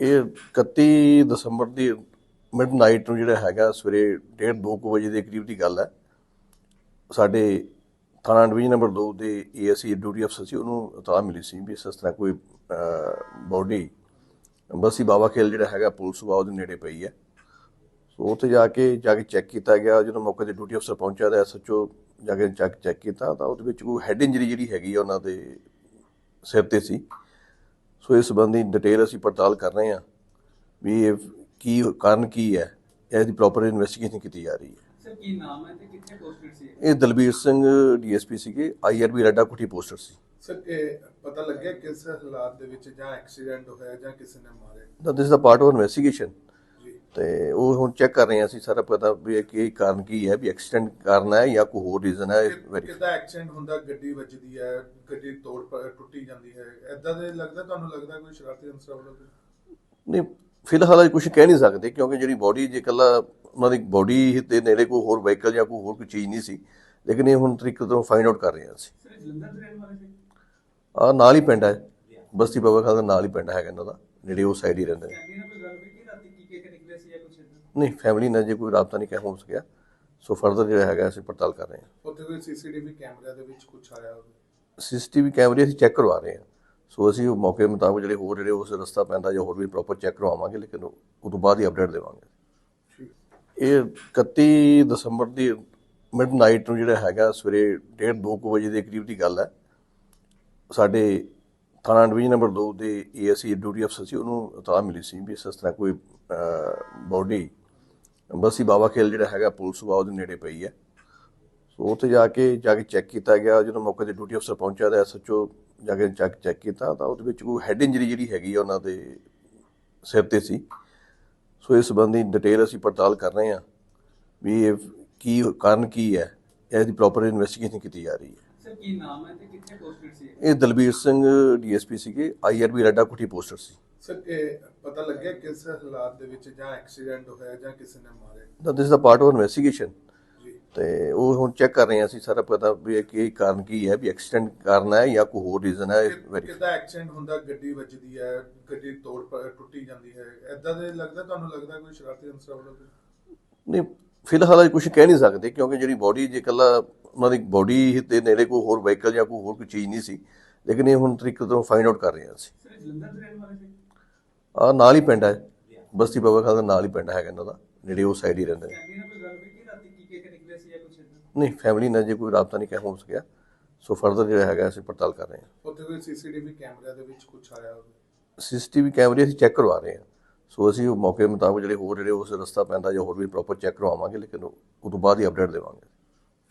ਇਹ 31 ਦਸੰਬਰ ਦੀ ਮਿਡਨਾਈਟ ਨੂੰ ਜਿਹੜਾ ਹੈਗਾ, ਸਵੇਰੇ 1:30 ਵਜੇ ਦੇ ਕਰੀਬ ਦੀ ਗੱਲ ਹੈ। ਸਾਡੇ ਥਾਣਾ ਡਿਵੀਜ਼ਨ ਨੰਬਰ 2 ਦੇ ਏਐਸਸੀ ਡਿਊਟੀ ਅਫਸਰ ਸੀ, ਉਹਨੂੰ ਇਤਲਾਹ ਮਿਲੀ ਸੀ ਵੀ ਇਸ ਤਰ੍ਹਾਂ ਕੋਈ ਬੋਡੀ ਬਸੀ ਬਾਬਾ ਖੇਲ ਜਿਹੜਾ ਹੈਗਾ, ਪੁਲਿਸ ਵਾ ਉਹਦੇ ਨੇੜੇ ਪਈ ਹੈ। ਸੋ ਉੱਥੇ ਜਾ ਕੇ ਜਾ ਕੇ ਚੈੱਕ ਕੀਤਾ ਗਿਆ। ਜਦੋਂ ਮੌਕੇ ਤੇ ਡਿਊਟੀ ਅਫਸਰ ਪਹੁੰਚਿਆ ਤਾਂ ਐਸਐਚਓ ਜਾ ਕੇ ਚੈੱਕ ਚੈੱਕ ਕੀਤਾ ਤਾਂ ਉਹਦੇ ਵਿੱਚ ਕੋਈ ਹੈਡ ਇੰਜਰੀ ਜਿਹੜੀ ਹੈਗੀ ਆ ਉਹਨਾਂ ਦੇ ਸਿਰ ਤੇ ਸੀ। ਸੋ ਇਸ ਸੰਬੰਧੀ ਡਿਟੇਲ ਅਸੀਂ ਪੜਤਾਲ ਕਰ ਰਹੇ ਹਾਂ ਵੀ ਇਹ ਕੀ ਕਾਰਨ ਕੀ ਹੈ ਇਹਦੀ ਪ੍ਰੋਪਰ ਇਨਵੈਸਟੀਗੇਸ਼ਨ ਕੀਤੀ ਜਾ ਰਹੀ ਹੈ। ਸਰ ਕੀ ਨਾਮ ਹੈ ਤੇ ਕਿੱਥੇ ਪੋਸਟਡ ਸੀ? ਇਹ ਦਲਬੀਰ ਸਿੰਘ ਡੀਐਸਪੀ ਸੀਗੇ ਆਈਆਰਬੀ ਰੱਡਾ ਕੁੱਟੀ ਪੋਸਟਰ ਸੀ। ਸਰ ਇਹ ਪਤਾ ਲੱਗਿਆ ਕਿਸ ਹਾਲਾਤ ਦੇ ਵਿੱਚ ਜਾਂ ਐਕਸੀਡੈਂਟ ਹੋਇਆ ਜਾਂ ਕਿਸੇ ਨੇ ਮਾਰੇ ਤਾਂ this the part of investigation ਤੇ ਉਹ ਹੁਣ ਚੈੱਕ ਕਰ ਰਹੇ ਹਾਂ ਅਸੀਂ ਸਾਰਾ ਪਤਾ ਵੀ ਇਹ ਕੀ ਕਾਰਨ ਕੀ ਹੈ ਵੀ ਐਕਸੀਡੈਂਟ ਕਾਰਨ ਹੈ ਜਾਂ ਕੋਈ ਹੋਰ ਰੀਜ਼ਨ ਹੈ ਵੈਰੀ ਕਿਦਾਂ ਐਕਸੀਡੈਂਟ ਹੁੰਦਾ ਗੱਡੀ ਵੱਜਦੀ ਹੈ ਗੱਡੀ ਤੋੜ ਟੁੱਟੀ ਜਾਂਦੀ ਹੈ ਐਦਾਂ ਦੇ ਲੱਗਦਾ ਤੁਹਾਨੂੰ ਲੱਗਦਾ ਕੋਈ ਸ਼ਰਾਰਤੀ ਅੰਸਰ ਵੱਲੋਂ? ਨਹੀਂ ਫਿਲਹਾਲ ਕੁਝ ਕਹਿ ਨਹੀਂ ਸਕਦੇ ਕਿਉਂਕਿ ਜਿਹੜੀ ਬੋਡੀ ਜੇ ਇਕੱਲਾ ਉਹਨਾਂ ਦੀ ਬੋਡੀ ਦੇ ਨੇੜੇ ਕੋਈ ਹੋਰ ਵਹੀਕਲ ਜਾਂ ਕੋਈ ਹੋਰ ਕੋਈ ਚੀਜ਼ ਨਹੀਂ ਸੀ ਲੇਕਿਨ ਇਹ ਹੁਣ ਤਰੀਕੇ ਤੋਂ ਫਾਈਂਡ ਆਊਟ ਕਰ ਰਹੇ ਹਾਂ ਅਸੀਂ ਸਰ ਇਹ ਜਲੰਧਰ ਦੇ ਰਹਿਣ ਵਾਲੇ ਸੀ? ਆ ਨਾਲ ਹੀ ਪਿੰਡ ਹੈ ਬਸਤੀ ਬਾਬਾ ਖਾਨ ਦਾ ਨਾਲ ਹੀ ਪਿੰਡ ਹੈਗਾ ਇਹਨਾਂ ਦਾ ਜਿਹੜੇ ਉਹ ਸਾਈਡ ਹੀ ਰਹਿੰਦੇ ਨੇ ਫੈਮਿਲੀ ਨਾਲ ਕੋਈ ਗੱਲ ਹੋਈ ਕਿ ਰਾਤੀ ਕੀ ਕਹਿ ਕੇ ਨਿਕਲੇ ਸੀ ਜਾਂ ਕੁਛ ਏਦਾਂ? ਨਹੀਂ ਫੈਮਿਲੀ ਨਾਲ ਜੇ ਕੋਈ ਰਾਬਤਾ ਨਹੀਂ ਕਹਿ ਹੋ ਸਕਿਆ। ਸੋ ਫਰਦਰ ਜਿਹੜਾ ਹੈਗਾ ਅਸੀਂ ਪੜਤਾਲ ਕਰ ਰਹੇ ਹਾਂ। ਉੱਥੇ ਕੋਈ ਸੀਸੀਟੀਵੀ ਕੈਮਰਾ ਦੇ ਵਿੱਚ ਕੁਝ ਆਇਆ ਹੋਵੇ? ਸੀਸੀਟੀਵੀ ਕੈਮਰੇ ਅਸੀਂ ਚੈੱਕ ਕਰਵਾ ਰਹੇ ਹਾਂ। ਸੋ ਅਸੀਂ ਉਹ ਮੌਕੇ ਮੁਤਾਬਕ ਜਿਹੜੇ ਹੋਰ ਜਿਹੜੇ ਉਸ ਰਸਤਾ ਪੈਂਦਾ ਜਾਂ ਹੋਰ ਵੀ ਪ੍ਰੋਪਰ ਚੈੱਕ ਕਰਵਾਵਾਂਗੇ ਲੇਕਿਨ ਉਹ ਤੋਂ ਬਾਅਦ ਹੀ ਅਪਡੇਟ ਦੇਵਾਂਗੇ। ਇਹ 31 ਦਸੰਬਰ ਦੀ ਮਿਡਨਾਈਟ ਨੂੰ ਜਿਹੜਾ ਹੈਗਾ ਸਵੇਰੇ 1:30 ਵਜੇ ਦੇ ਕਰੀਬ ਦੀ ਗੱਲ ਹੈ। ਸਾਡੇ ਥਾਣਾ ਡਿਵੀਜ਼ਨ ਨੰਬਰ 2 ਦੇ ਏਐਸਸੀ ਡਿਊਟੀ ਅਫਸਰ ਸੀ ਉਹਨੂੰ ਇਤਲਾਹ ਮਿਲੀ ਸੀ ਵੀ ਇਸ ਤਰ੍ਹਾਂ ਕੋਈ ਬੋਡੀ ਬਸੀ ਬਾਬਾ ਖੇਲ ਜਿਹੜਾ ਹੈਗਾ ਪੁਲਿਸ ਵਾ ਉਹਦੇ ਨੇੜੇ ਪਈ ਹੈ। ਸੋ ਉੱਥੇ ਜਾ ਕੇ ਜਾ ਕੇ ਚੈੱਕ ਕੀਤਾ ਗਿਆ। ਜਦੋਂ ਮੌਕੇ ਤੇ ਡਿਊਟੀ ਅਫਸਰ ਪਹੁੰਚਿਆ ਤਾਂ ਐਸਐਚਓ ਜਾ ਕੇ ਚੈੱਕ ਚੈੱਕ ਕੀਤਾ ਤਾਂ ਉਹਦੇ ਵਿੱਚ ਕੋਈ ਹੈਡ ਇੰਜਰੀ ਜਿਹੜੀ ਹੈਗੀ ਆ ਉਹਨਾਂ ਦੇ ਸਿਰ ਤੇ ਸੀ। ਸੋ ਇਸ ਸੰਬੰਧੀ ਡਿਟੇਲ ਅਸੀਂ ਪੜਤਾਲ ਕਰ ਰਹੇ ਹਾਂ ਵੀ ਇਹ ਕੀ ਕਾਰਨ ਕੀ ਹੈ। ਇਹਦੀ ਪ੍ਰੋਪਰ ਇਨਵੈਸਟੀਗੇਸ਼ਨ ਕੀਤੀ ਜਾ ਰਹੀ ਹੈ। ਸਰ ਕੀ ਨਾਮ ਹੈ ਤੇ ਕਿੱਥੇ ਪੋਸਟਡ ਸੀ ਇਹ? ਦਲਬੀਰ ਸਿੰਘ ਡੀਐਸਪੀ ਸੀਗੇ। ਆਈਆਰਬੀ ਰੱਡਾ ਕੁੱਟੀ ਪੋਸਟਰ ਸੀ। ਸਰ ਇਹ ਪਤਾ ਲੱਗਿਆ ਕਿਸ ਹਾਲਾਤ ਦੇ ਵਿੱਚ ਜਾਂ ਐਕਸੀਡੈਂਟ ਹੋਇਆ ਜਾਂ ਕਿਸੇ ਨੇ ਮਾਰੇ ਤਾਂ this the part of investigation ਜੀ। ਤੇ ਉਹ ਹੁਣ ਚੈੱਕ ਕਰ ਰਹੇ ਹਾਂ ਅਸੀਂ ਸਾਰਾ ਪਤਾ ਵੀ ਇਹ ਕੀ ਕਾਰਨ ਕੀ ਹੈ ਵੀ ਐਕਸੀਡੈਂਟ ਕਾਰਨ ਹੈ ਜਾਂ ਕੋਈ ਹੋਰ ਰੀਜ਼ਨ ਹੈ ਵੈਰੀ ਕਿਦਾਂ ਐਕਸੀਡੈਂਟ ਹੁੰਦਾ ਗੱਡੀ ਵੱਜਦੀ ਹੈ ਗੱਡੀ ਤੋੜ ਟੁੱਟੀ ਜਾਂਦੀ ਹੈ ਐਦਾਂ ਦੇ ਲੱਗਦਾ ਤੁਹਾਨੂੰ ਲੱਗਦਾ ਕੋਈ ਸ਼ਰਾਰਤੀ ਅੰਸਰ ਵੱਲੋਂ? ਨਹੀਂ ਫਿਲਹਾਲ ਕੁਝ ਕਹਿ ਨਹੀਂ ਸਕਦੇ ਕਿਉਂਕਿ ਜਿਹੜੀ ਬੋਡੀ ਜੇ ਇਕੱਲਾ ਉਹਨਾਂ ਦੀ ਬੋਡੀ ਦੇ ਨੇੜੇ ਕੋਈ ਹੋਰ ਵਹੀਕਲ ਜਾਂ ਕੋਈ ਹੋਰ ਕੋਈ ਚੀਜ਼ ਨਹੀਂ ਸੀ ਲੇਕਿਨ ਇਹ ਹੁਣ ਤਰੀਕੇ ਤੋਂ ਫਾਈਂਡ ਆਊਟ ਕਰ ਰਹੇ ਹਾਂ ਅਸੀਂ। ਸਰ ਜਲੰਧਰ ਦੇ ਰਹਿਣ ਵਾਲੇ ਸੀ। ਆ ਨਾਲ ਹੀ ਪਿੰਡ ਹੈ। ਬਸਤੀ ਬਾਬਾ ਖਾਨ ਦਾ ਨਾਲ ਹੀ ਪਿੰਡ ਹੈਗਾ ਇਹਨਾਂ ਦਾ ਜਿਹੜੇ ਉਹ ਸਾਈਡ ਹੀ ਰਹਿੰਦੇ ਨੇ? ਨਹੀਂ ਫੈਮਿਲੀ ਨਾਲ ਜੇ ਕੋਈ ਰਾਬਤਾ ਨਹੀਂ ਕਹਿ ਹੋ ਸਕਿਆ। ਸੋ ਫਰਦਰ ਜਿਹੜਾ ਹੈਗਾ ਅਸੀਂ ਪੜਤਾਲ ਕਰ ਰਹੇ ਹਾਂ। ਉੱਥੇ ਕੋਈ ਸੀਸੀਟੀਵੀ ਕੈਮਰਾ ਦੇ ਵਿੱਚ ਕੁਝ ਆਇਆ ਹੋਵੇ? ਸੀਸੀਟੀਵੀ ਕੈਮਰੇ ਅਸੀਂ ਚੈੱਕ ਕਰਵਾ ਰਹੇ ਹਾਂ। ਸੋ ਅਸੀਂ ਉਹ ਮੌਕੇ ਮੁਤਾਬਕ ਜਿਹੜੇ ਹੋਰ ਜਿਹੜੇ ਉਸ ਰਸਤਾ ਪੈਂਦਾ ਜਾਂ ਹੋਰ ਵੀ ਪ੍ਰੋਪਰ ਚੈੱਕ ਕਰਵਾਵਾਂਗੇ ਲੇਕਿਨ ਉਹ ਤੋਂ ਬਾਅਦ ਹੀ ਅਪਡੇਟ ਦੇਵਾਂਗੇ।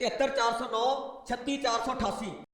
73409 36488